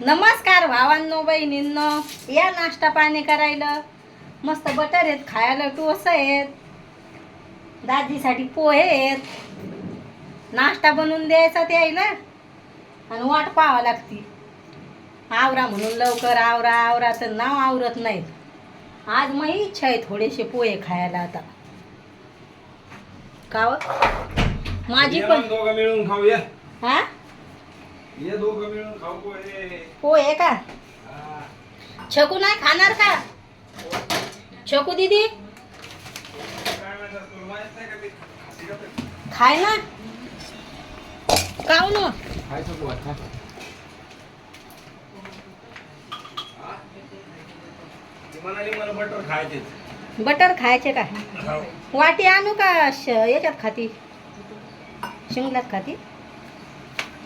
नमस्कार भावांनो बहिणींनो. या नाश्ता पाणी करायला. मस्त बटर आहेत खायला टोस आहेत. दाजीसाठी पोहे आहेत. नाश्ता बनवून द्यायचा त्याला आणि वाट पाहावं लागती. आवरा म्हणून लवकर आवरा आवरा तर नाव आवरत नाहीत. आज मग इच्छा आहे थोडेसे पोहे खायला आता. का हो? माझी पण मिळून खाऊ ये हा ये दोघं मिळून खाऊ पोहे. पोहे का हा. छकू नाही खाणार का छकू दीदी काय म्हणतात तुला माहीत नाही का ते? खाती का ते? खाय ना काऊ न. हा? ती म्हणाली मला बटर खायचे बटर खायचे का वाटी आणू का श याच्यात खाती शिंगलात खाती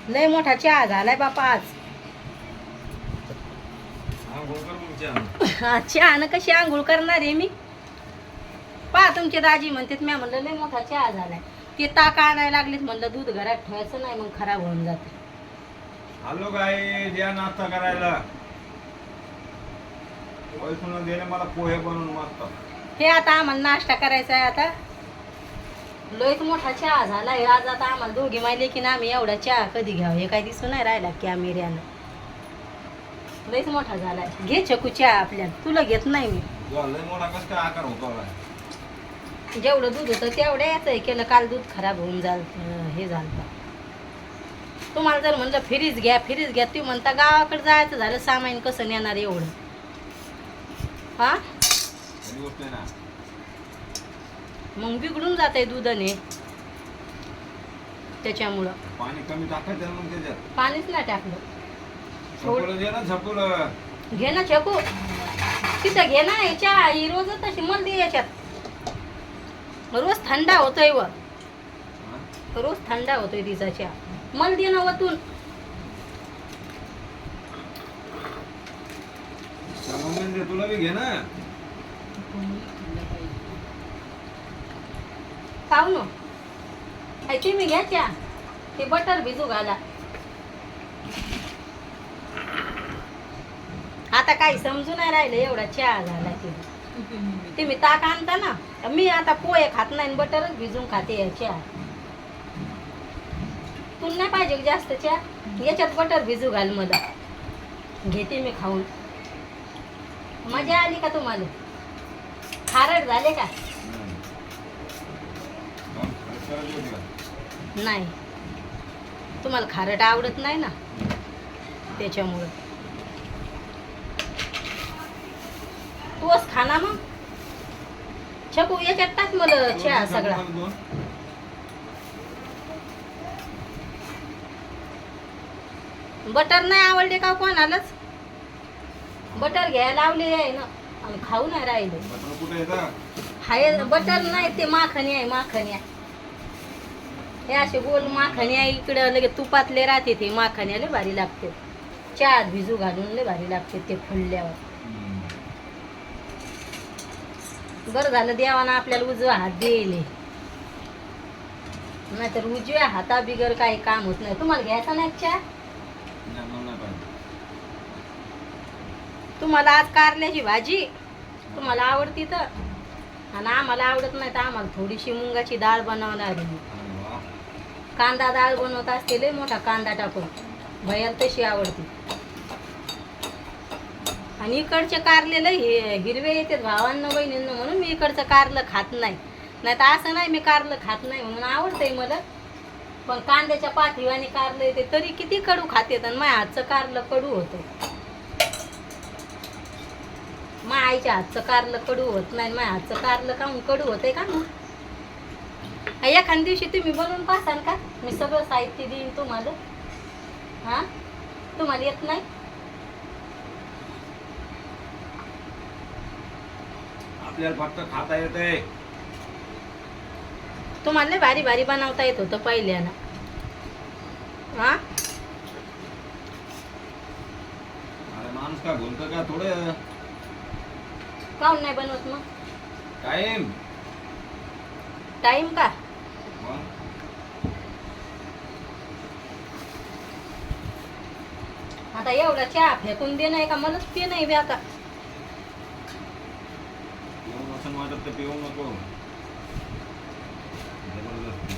लय मोठा चहा झालाय बापा आज. हा, चहा कशी आंघोळ करणार आहे मी? पहा तुमचे दाजी म्हणतात मी म्हणलं लय मोठा चहा झालाय. ते ताक आणायला लागलीत म्हणलं दूध घरात ठेवायचं नाही मग खराब होऊन जाते. आलो काय द्या नाश्ता करायला. मला पोहे बनवून मस्त हे आता आम्हाला नाश्ता करायचा आहे आता. लयच मोठा चहा झालाय. आज आता आम्हाला दोघी माहिले की ना आम्ही एवढा चहा कधी घ्यावं? हे काय दिसून नाही राहिला की आम्ही रेनं लयच मोठा झालाय. घे चकू चहा आपल्याला तुला घेत नाही मी? जेवढं दूध होतं तेवढं याचं केलं. काल दूध खराब होऊन जाल हे झालं तुम्हाला जर म्हणलं फ्रीज घ्या फ्रीज घ्या तुम्ही म्हणता गावाकडे जायचं झालं सामान कसं नेणार एवढं? हा? आहे मग बिघडून जात आहे दुधाने. त्याच्यामुळं. पाणी कमी टाकायचं ना मग त्याच्यात. पाणीच नाही टाकलं. दे ना घे ना चकू तिथं घे ना चहा ही रोज तशी मला दे याच्यात. रोज थंडा होतोय व. हा? रोज थंडा होतोय तिचा चहा मला दे ना वतून. दे तुला बी घे ना. खाऊ ना काय तुम्ही घ्या चहा. ते बटर भिजू घाला. आता काही समजून नाही राहिलं एवढा चहा झाला तुम्ही ताक आणता ना मी आता पोहे खात नाही बटरच भिजून खाते या चहा. तुला नाही पाहिजे जास्त चहा? याच्यात बटर भिजू घाल मला. घेते मी खाऊन. मजा आली का तुम्हाला? खारट झाले का? नाही. तुम्हाला खारट आवडत नाही ना? त्याच्यामुळं. तूच खा ना मग. छकू याच्यात टाक मला चहा सगळा. बटर नाही आवडले का कोणालाच? बटर घ्यायला लावले आहे ना. खाऊ नाही राहिले. बटर कुठे येतं हाय बटर नाही ते माखणी आहे माखणी आहे. हे असे गोल माखणी आहे. इकडं लगे तुपातले राहते ते माखणी लय भारी लागते. चहात भिजू घालून लय भारी लागते ते फुलल्यावर. बरं झालं देवाना आपल्याला उजवा हात देईल नाहीतर उजव्या हाता बिगर काही काम होत नाही. तुम्हाला घ्यायचा नाही चहा? तुम्हाला आज कारल्याची भाजी. तुम्हाला आवडती तर. आणि आम्हाला आवडत नाही तर आम्हाला थोडीशी मुंगाची डाळ बनवणार आहे कांदा डाळ बनवत असते लय मोठा कांदा टाकून. भयाल तशी आवडते. आणि इकडचे कारले लय हे हिरवे येते भावांना बहिणींना म्हणून मी इकडचं कारलं खात नाही. नाही तर असं नाही मी कारलं खात नाही म्हणून आवडतंय मला. पण कांद्याच्या पाठीवाने कारलं येते तरी किती कडू खाते आणि माझ्या हातचं कारलं कडू होतं. माझ्या आईच्या हातचं कारलं कडू होत नाही माझ्या हातचं कारलं का कडू होतंय का मग? एखाद्या दिवशी तुम्ही बनवून पाहसाल का? मी सगळं साहित्य देईन तुम्हाला. हा? तुम्हाला येत नाही? आपल्याला फक्त खाता येते तुम्हाला लय भारी भारी बनवता येत होतं पहिल्यानं हा? अरे माणूस का बोलतो का थोडं? काऊन नाही बनवत मग? टाइम टाइम का? आता एवढा चहा फेकून दे नाही का? मलाच पे नाही बे आता. येऊन असं वाटत तर पिऊ नको. जबरदस्ती.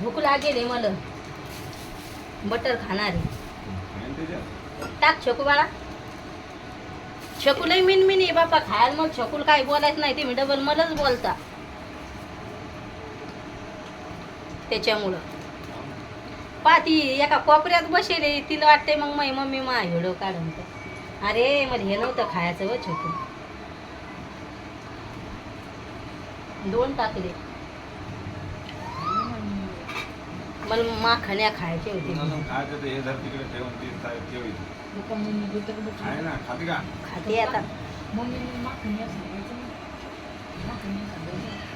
भूक लागेल मला. बटर खाणारी काय त्याच्यात टाक छकू बाळा. छकुलही मिन मिन आहे बापा. खायला मग छकुल काय बोलायचं नाही. तुम्ही डबल मलाच बोलता. त्याच्यामुळं. पा ती एका कोपऱ्यात बसेल तिला वाटते मग माई मम्मी मा हिडो काढून तर अरे मला हे नव्हतं खायचं व छकू दोन टाकले. मला माखण्या खायचे होते. हे खाते आता.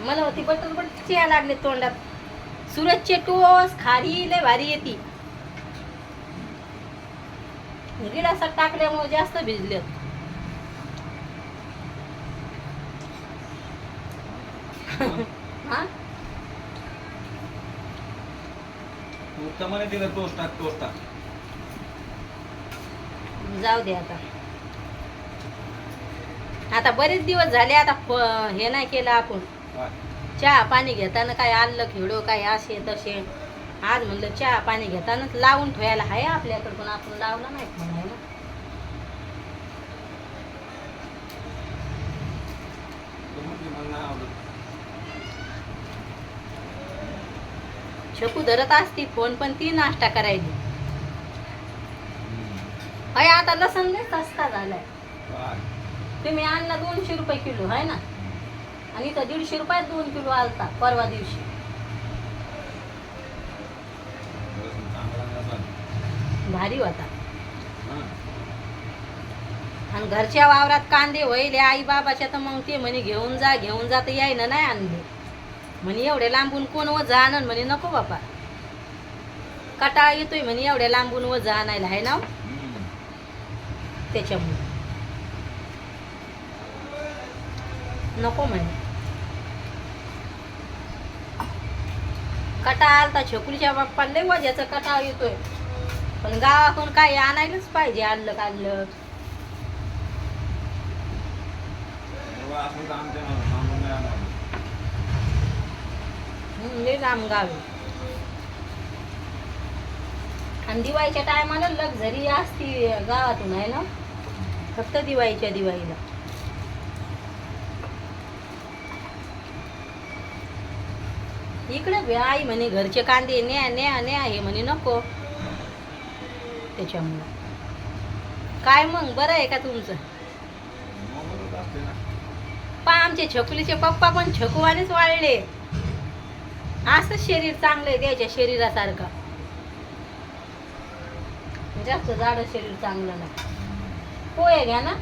मला होती बटर बटर या लागले तोंडात. सुरतचे टोस खारी लय भारी येते गिडासा टाकल्यामुळे जास्त भिजले हा तिला तोच टाक तोच टाक जाऊ दे आता आता बरेच दिवस झाले आता हे नाही केलं आपण? चहा पाणी घेताना काय आलं खेळो काय असे तसे आज म्हणलं चहा पाणी घेतानाच लावून ठेवायला आहे आपल्याकडे पण आपण लावला नाही नाही आवडत छकू धरत असती फोन पण ती नाश्ता करायची. अय आता लसण लय सस्ता झालाय? तुम्ही आणला दोनशे रुपये किलो आहे ना आणि इथं दीडशे रुपयात दोन किलो आलता परवा दिवशी. भारी होता. आणि घरच्या वावरात कांदे व्हायले आई बाबाच्या तर मग ते म्हणे घेऊन जा घेऊन जा तर यायनं नाही आणले. म्हणे एवढे लांबून कोण व आणन म्हणे नको बापा. कटाळा येतोय म्हणे एवढ्या लांबून व आणायला आहे ना हो? त्याच्यामुळे. नको म्हणे. कटाळा आलता छकुलीच्या बाप्पा लय वजाचा कटाळा येतोय. पण गावाकडून काय आणायलाच पाहिजे आणलं काढलं तर लय लांब गाव. आणि दिवाळीच्या टायमाला लक्झरी असती गावातून आहे ना? फक्त दिवाळीच्या दिवाळीला. इकडे बे आई म्हणे घरचे कांदे न्या न्या न्या हे म्हणे नको. त्याच्यामुळे. काय मग? बरं आहे का तुमचं? पा आमचे छकुलीचे पप्पा पण छकुवानेच वाढले असंच शरीर चांगलं आहे त्याच्या शरीरासारखं. जास्त जाड शरीर चांगलं नाही. पोहे घ्या ना.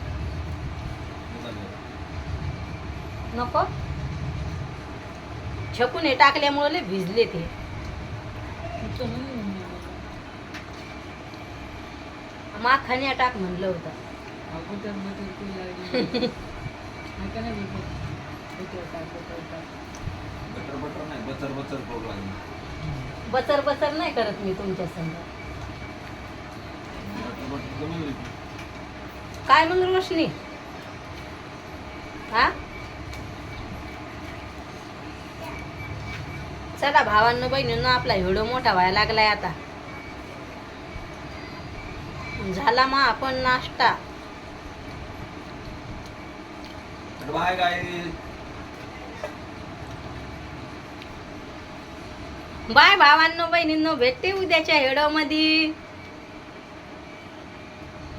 नको? छकून हे टाकल्यामुळे लय भिजले ते. माखाण्या टाक म्हणलं होतं. नाही बचर बचर नाही करत मी तुमच्या संग. काय म्हणून रोशनी? हा? चला भावांनो बहिणींनो आपला व्हिडिओ मोठा व्हायला लागलाय आता. झाला मग आपण नाश्ता. बाय काय बाय भावांनो बहिणींनो भेटते उद्याच्या व्हिडिओमध्ये